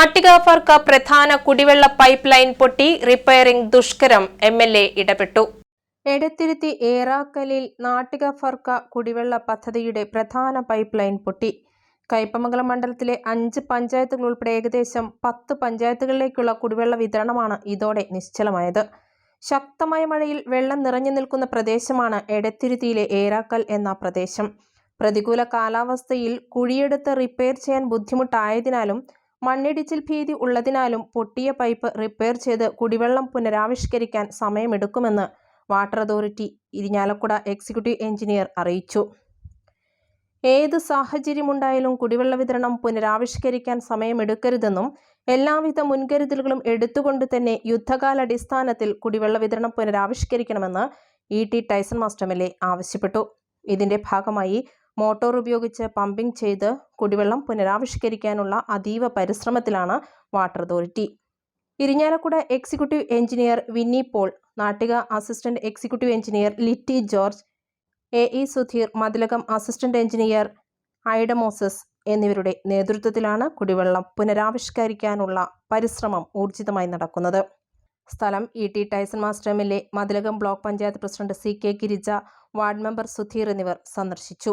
നാട്ടിക പ്രധാന കുടിവെള്ള pipe line പൊട്ടി റിപ്പയറിംഗ് ദുഷ്കരം എം എൽ എ ഇടപെട്ടു. എടത്തിരുത്തി ഏറാക്കലിൽ നാട്ടിക ഫർക്ക കുടിവെള്ള പദ്ധതിയുടെ പ്രധാന പൈപ്പ് ലൈൻ പൊട്ടി. കയ്പമംഗലം മണ്ഡലത്തിലെ അഞ്ച് പഞ്ചായത്തുകൾ ഉൾപ്പെടെ ഏകദേശം പത്ത് പഞ്ചായത്തുകളിലേക്കുള്ള കുടിവെള്ള വിതരണമാണ് ഇതോടെ നിശ്ചലമായത്. ശക്തമായ മഴയിൽ വെള്ളം നിറഞ്ഞു നിൽക്കുന്ന പ്രദേശമാണ് എടത്തിരുത്തിയിലെ ഏറാക്കൽ എന്ന പ്രദേശം. പ്രതികൂല കാലാവസ്ഥയിൽ കുഴിയെടുത്ത് റിപ്പയർ ചെയ്യാൻ ബുദ്ധിമുട്ടായതിനാലും മണ്ണിടിച്ചിൽ ഭീതി ഉള്ളതിനാലും പൊട്ടിയ പൈപ്പ് റിപ്പയർ ചെയ്ത് കുടിവെള്ളം പുനരാവിഷ്കരിക്കാൻ സമയമെടുക്കുമെന്ന് water authority Irinjalakuda executive engineer അറിയിച്ചു. ഏത് സാഹചര്യമുണ്ടായാലും കുടിവെള്ള വിതരണം പുനരാവിഷ്കരിക്കാൻ സമയമെടുക്കരുതെന്നും എല്ലാവിധ മുൻകരുതലുകളും എടുത്തുകൊണ്ട് തന്നെ യുദ്ധകാലടിസ്ഥാനത്തിൽ കുടിവെള്ള വിതരണം പുനരാവിഷ്കരിക്കണമെന്ന് ഇ ടി ടൈസൺ എ ആവശ്യപ്പെട്ടു. ഇതിന്റെ ഭാഗമായി മോട്ടോർ ഉപയോഗിച്ച് പമ്പിംഗ് ചെയ്ത് കുടിവെള്ളം പുനരാവിഷ്കരിക്കാനുള്ള അതീവ പരിശ്രമത്തിലാണ് water authority. Irinjalakuda executive engineer Winny Paul Nattika assistant executive engineer Litty George A E Sudheer Mathilakam assistant engineer ഐഡമോസസ് എന്നിവരുടെ നേതൃത്വത്തിലാണ് കുടിവെള്ളം പുനരാവിഷ്കരിക്കാനുള്ള പരിശ്രമം ഊർജിതമായി നടക്കുന്നത്. സ്ഥലം E T Taison master M L A Mathilakam block panchayat president C K Girija ward member Sudheer എന്നിവർ സന്ദർശിച്ചു.